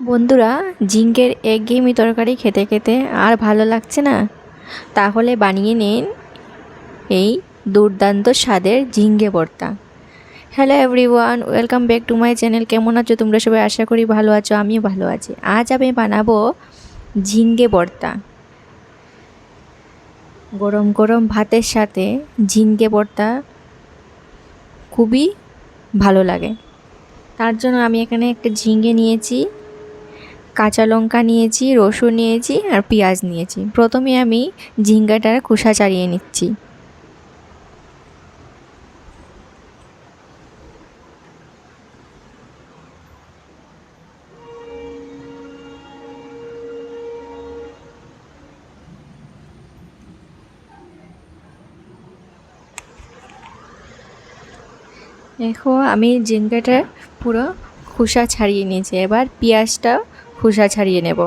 বন্ধুরা জিঙ্কের একঘেয়েমি তরকারি খেতে খেতে আর ভালো লাগছে না? তাহলে বানিয়ে নিন এই দুর্দান্ত স্বাদের ঝিঙ্গে ভর্তা। Hello everyone welcome back to my channel কেমন আছো তোমরা সবাই? আশা করি ভালো আছো, আমিও ভালো আছি। আজ আমি বানাবো ঝিঙ্গে ভর্তা। গরম গরম ভাতের সাথে ঝিঙ্গে ভর্তা খুবই ভালো লাগে। তার জন্য আমি এখানে একটা ঝিঙ্গে নিয়েছি। কাঁচা লঙ্কা নিয়েছি, রসুন নিয়েছি আর পেঁয়াজ নিয়েছি। প্রথমে আমি ঝিঙ্গাটার খোসা ছাড়িয়ে নিচ্ছি। দেখো, আমি ঝিঙ্গাটা পুরো খোসা ছাড়িয়ে নিয়েছি। এবার পেঁয়াজটা খোসা ছাড়িয়ে নেব।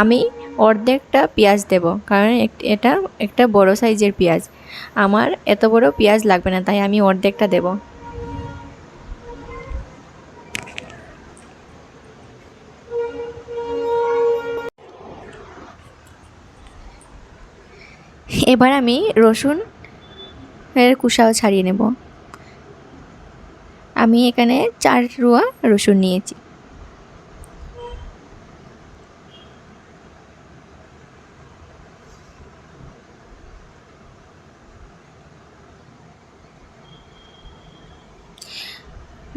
আমি অর্ধেকটা পেঁয়াজ দেব, কারণ এটা একটা বড় সাইজের পেঁয়াজ। আমার এত বড় পেঁয়াজ লাগবে না, তাই আমি অর্ধেকটা দেব। এবার আমি রসুন এর কুসাও ছাড়িয়ে নেব। আমি এখানে চার রুয়া রসুন নিয়েছি।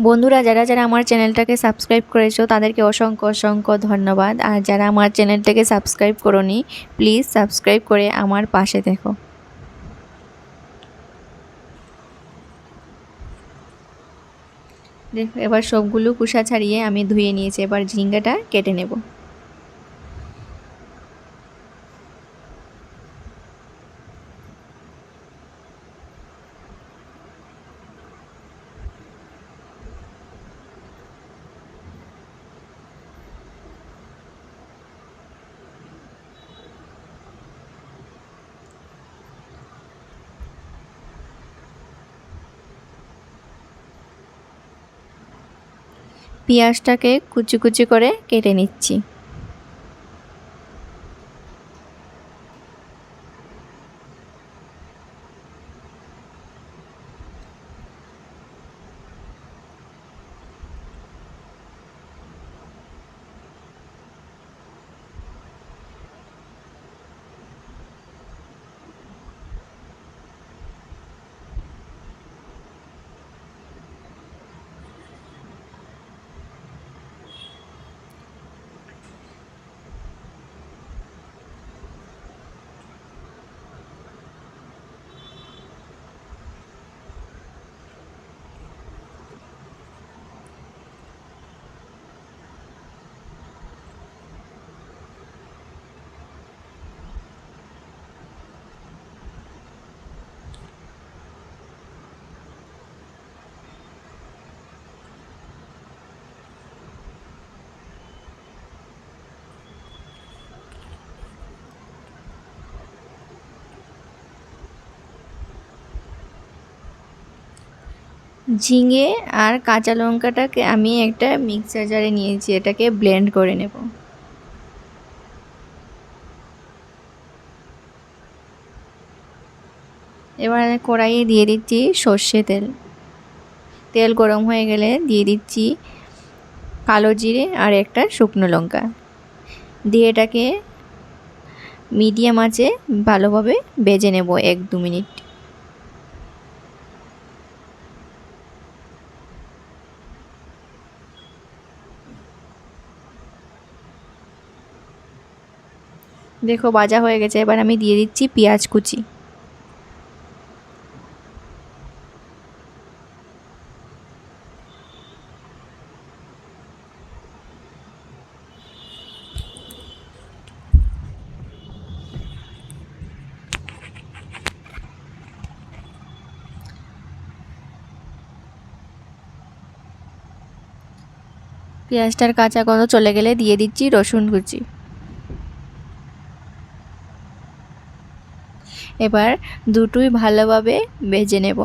বন্ধুরা, যারা যারা আমার চ্যানেলটাকে সাবস্ক্রাইব করেছ, তাদেরকে অসংখ্য অসংখ্য ধন্যবাদ। আর যারা আমার চ্যানেলটাকে সাবস্ক্রাইব করনি, প্লিজ সাবস্ক্রাইব করে আমার পাশে দেখো এবার সবগুলো কুষা ছাড়িয়ে আমি ধুয়ে নিয়েছি এবার ঝিঙ্গাটা কেটে নেব। পেঁয়াজটাকে কুচি কুচি করে কেটে নিচ্ছি। ঝিঙে আর কাঁচা লঙ্কাটাকে আমি একটা মিক্সার জারে নিয়েছি, এটাকে ব্লেন্ড করে নেব। এবার কড়াইয়ে দিয়ে দিচ্ছি সর্ষে তেল। তেল গরম হয়ে গেলে দিয়ে দিচ্ছি কালো জিরে আর একটা শুকনো লঙ্কা। দিয়ে এটাকে মিডিয়াম আঁচে ভালোভাবে বেজে নেব এক দু মিনিট। দেখো বাজা হয়ে গেছে। এবার আমি দিয়ে দিচ্ছি পেঁয়াজ কুচি। পেঁয়াজটার কাঁচা গন্ধ চলে গেলে দিয়ে দিচ্ছি রসুন কুচি। এবার দুটোই ভালোভাবে ভেজে নেব।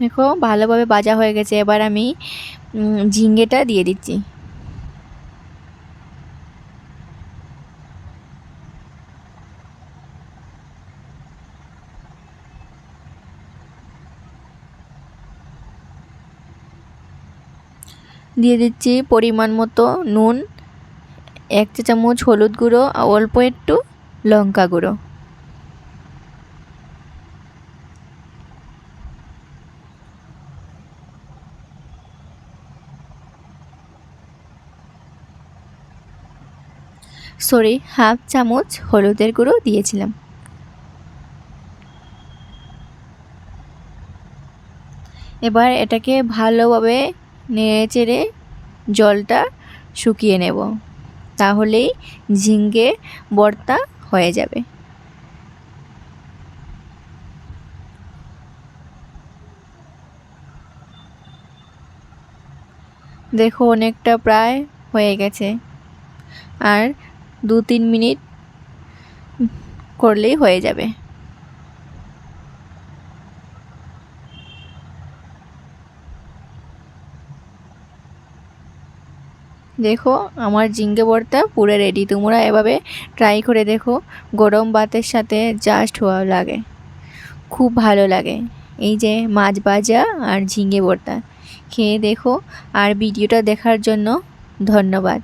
দেখো, ভালোভাবে ভাজা হয়ে গেছে। এবার আমি ঝিঙ্গেটা দিয়ে দিচ্ছি। দিয়ে দিচ্ছি পরিমাণ মতো নুন, এক চা চামচ হলুদ গুঁড়ো অল্প একটু লঙ্কা গুঁড়ো। সরি হাফ চামচ হলুদের গুঁড়ো দিয়েছিলাম। এবার এটাকে ভালোভাবে নেড়ে চেড়ে জলটা শুকিয়ে নেব। তাহলেই ঝিঙ্গে ভর্তা হয়ে যাবে। দেখো অনেকটা প্রায় হয়ে গেছে। আর দু তিন মিনিট করলেই হয়ে যাবে। দেখো, আমার জিঙ্গে বর্তা পুরো রেডি তোমরা এভাবে ট্রাই করে দেখো, গরম ভাতের সাথে জাস্ট হওয়া লাগে। খুব ভালো লাগে। এই যে মাছ ভাজা আর ঝিঙ্গে ভর্তা। খেয়ে দেখো, আর ভিডিওটা দেখার জন্য ধন্যবাদ।